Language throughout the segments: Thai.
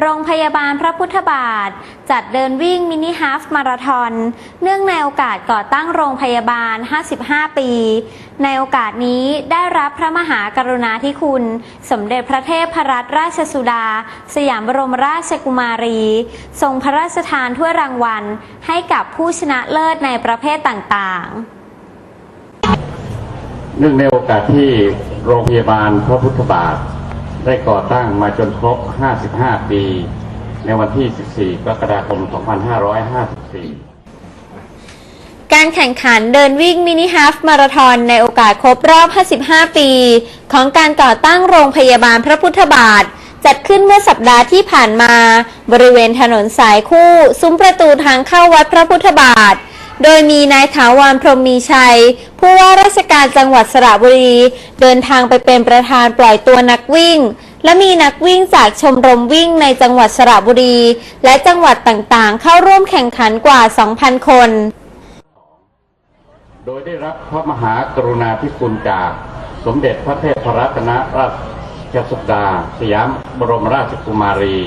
โรงพยาบาลพระพุทธบาท จัดเดินวิ่งมินิฮาฟมาราธอนเนื่องในโอกาสก่อตั้งโรงพยาบาล 55 ปี ในโอกาสนี้ได้รับพระมหากรุณาธิคุณ สมเด็จพระเทพรัตนราชสุดา สยามบรมราชกุมารี ทรงพระราชทานถ้วยรางวัล ให้กับผู้ชนะเลิศในประเภทต่างๆ เนื่องในโอกาสที่โรงพยาบาลพระพุทธบาท ได้ก่อตั้งมาจนครบ 55 ปี ในวันที่ 14 กรกฎาคม 2554การแข่งขันเดินวิ่งมินิฮาฟมาราธอนในโอกาสครบรอบ 55 ปี ของการก่อตั้งโรงพยาบาลพระพุทธบาท จัดขึ้นเมื่อสัปดาห์ที่ผ่านมา บริเวณถนนสายคู่ ซุ้มประตูทางเข้าวัดพระพุทธบาท โดยมีนายถาวรพรหมมีชัย ผู้ว่าราชการจังหวัดสระบุรี เดินทางไปเป็นประธานปล่อยตัวนักวิ่ง และมีนักวิ่งจากชมรมวิ่งในจังหวัดสระบุรี และจังหวัดต่างๆ เข้าร่วมแข่งขันกว่า 2,000 คน โดยได้รับพระมหากรุณาธิคุณจากสมเด็จพระเทพรัตนราชสุดา สยามบรมราชกุมารี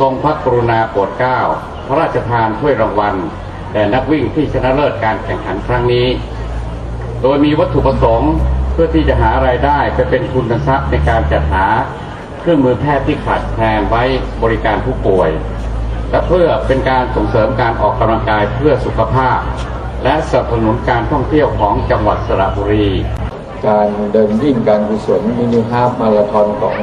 ทรงพระกรุณาโปรดเกล้าพระราชทานถ้วยรางวัล แด่นักวิ่งที่ชนะเลิศการแข่งขันครั้งนี้ โดยมีวัตถุประสงค์เพื่อที่จะหารายได้ไปเป็นทุนทรัพย์ในการจัดหาเครื่องมือแพทย์ที่ขาดแคลนไว้บริการผู้ป่วย และเพื่อเป็นการส่งเสริมการออกกำลังกายเพื่อสุขภาพ และสนับสนุนการท่องเที่ยวของจังหวัดสระบุรี การเดินวิ่งการกุศลมินิฮาฟมาราธอนของ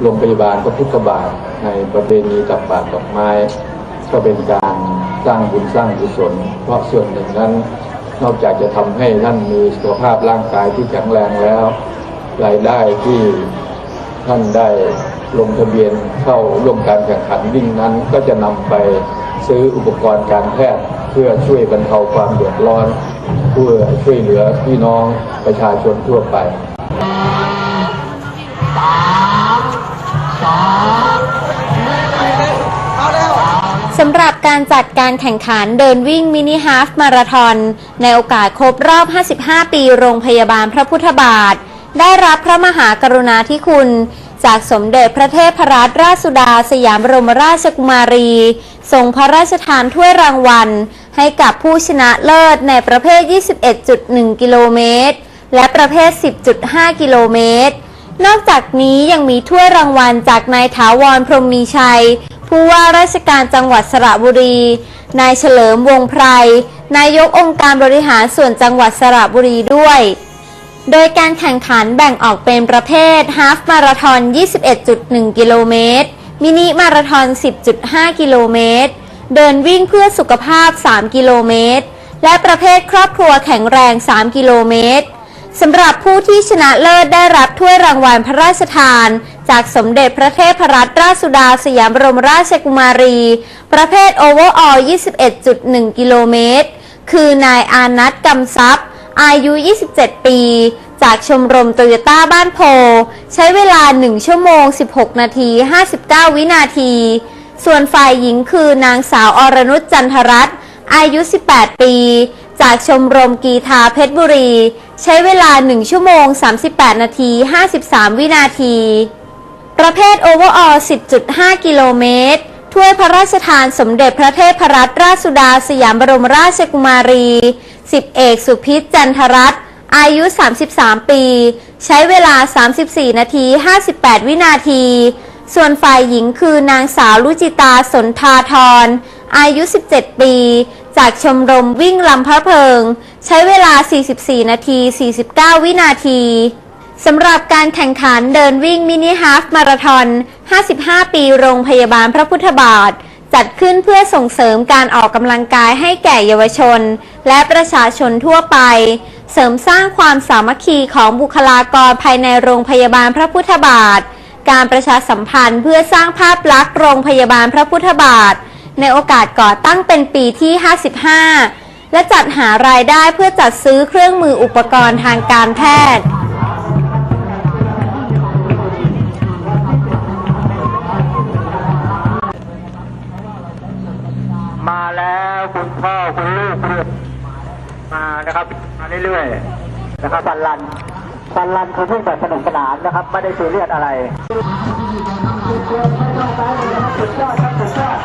โรงพยาบาลพระพุทธบาทในประเพณีตักบาตรดอกไม้ ก็เป็นการสร้างบุญสร้างกุศล เพราะส่วนหนึ่งนั้นนอกจากจะทำให้ท่านมีสุขภาพร่างกายที่แข็งแรงแล้ว รายได้ที่ท่านได้ลงทะเบียนเข้าร่วมการแข่งขันวิ่งนั้น ก็จะนำไปซื้ออุปกรณ์การแพทย์เพื่อช่วยบรรเทาความเดือดร้อน เพื่อช่วยเหลือพี่น้องประชาชนทั่วไป การจัดการแข่งขันเดินวิ่งมินิฮาฟมาราธอนในโอกาสครบรอบ 55 ปีโรงพยาบาลพระพุทธบาท ได้รับพระมหากรุณาธิคุณ จากสมเด็จพระเทพรัตนราชสุดาสยามบรมราชกุมารีทรงพระราชทานถ้วยรางวัล ให้กับผู้ชนะเลิศในประเภท 21.1 กิโลเมตร และประเภท 10.5 กิโลเมตร นอกจากนี้ยังมีถ้วยรางวัลจากนายถาวรพรหมมีชัย ผู้ว่าราชการจังหวัดสระบุรี นายเฉลิมวงไพร นายกองค์การบริหารส่วนจังหวัดสระบุรีด้วย โดยการแข่งขันแบ่งออกเป็นประเภทฮาฟมาราธอน 21.1 กิโลเมตร มินิมาราธอน 10.5 กิโลเมตร เดินวิ่งเพื่อสุขภาพ 3 กิโลเมตร และประเภทครอบครัวแข็งแรง 3 กิโลเมตรสำหรับผู้ที่ชนะเลิศได้รับถ้วยรางวัลพระราชทาน จากสมเด็จพระเทพรัตนราชสุดาสยามบรมราชกุมารี ประเภทโอเวอร์ออล21.1 กิโลเมตร คือนายอานัทกำซับอายุ 27 ปี จากชมรมโตโยต้าบ้านโพ ใช้เวลา 1 ชั่วโมง 16 นาที 59 วินาที ส่วนฝ่ายหญิงคือนางสาวอรนุชจันทรัตน์อายุ 18 ปี จากชมรมกีทาเพชรบุรี ใช้เวลา 1 ชั่วโมง 38 นาที 53 วินาที ประเภทโอเวอร์ออล10.5 กิโลเมตร ถ้วยพระราชทานสมเด็จพระเทพรัตนราชสุดาสยามบรมราชกุมารี สิบเอกสุพิษจันทรัตน์อายุ 33 ปี ใช้เวลา 34 นาที 58 วินาที ส่วนฝ่ายหญิงคือนางสาวลุจิตาสนทาธรอายุ 17 ปี จากชมรมวิ่งลำพระเพลิง ใช้เวลา 44 นาที 49 วินาที สำหรับการแข่งขันเดินวิ่งมินิฮาฟมาราธอน 55 ปีโรงพยาบาลพระพุทธบาท จัดขึ้นเพื่อส่งเสริมการออกกำลังกายให้แก่เยาวชน และประชาชนทั่วไป เสริมสร้างความสามัคคีของบุคลากรภายในโรงพยาบาลพระพุทธบาท การประชาสัมพันธ์เพื่อสร้างภาพลักษณ์โรงพยาบาลพระพุทธบาท ในโอกาสก่อตั้งเป็นปีที่ 55 และจัดหารายได้เพื่อจัดซื้อเครื่องมืออุปกรณ์ทางการแพทย์ มาแล้วคุณพ่อคุณลูกคุณมานะครับมาเรื่อยๆนะครับสันลันสันลันคือพิ่งแบบสนุกสนานนะครับ ไม่ได้ซีเรียสอะไรสุดยอดครับสุดยอด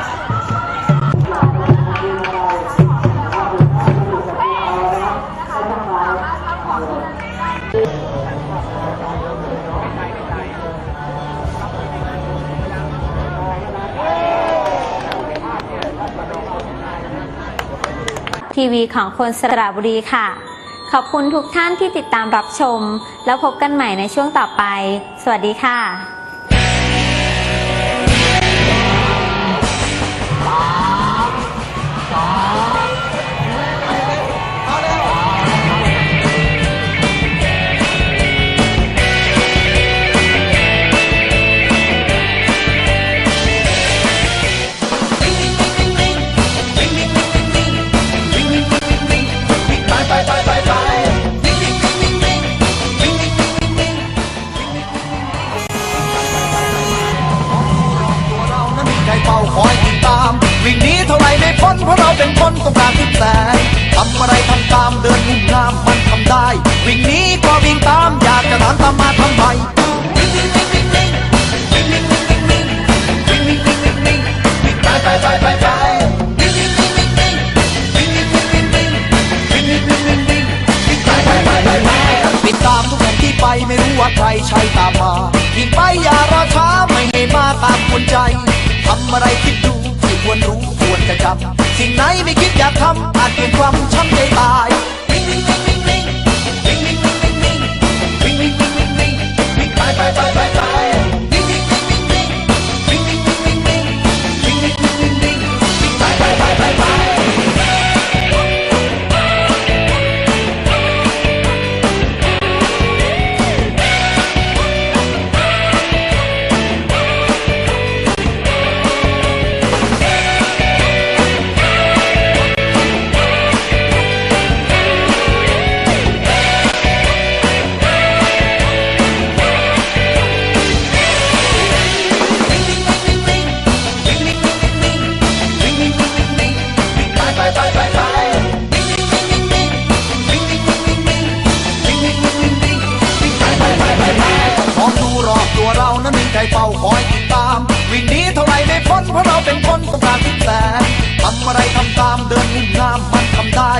ทีวีของคนสระบุรีค่ะ ขอบคุณทุกท่านที่ติดตามรับชม แล้วพบกันใหม่ในช่วงต่อไป สวัสดีค่ะำอะไรคิดดูที่ควรรู้ควรจะจำสิ่งไหนไม่คิดอยากทำอาจเป็นความช้ำใจตาย เฝ้าคอยติดตาม วิ่งนี้เท่าไรไม่พ้นเพราะเราเป็นคนสงสารที่แสนทำอะไรทำตามเดินหุ่นงามมันทำได้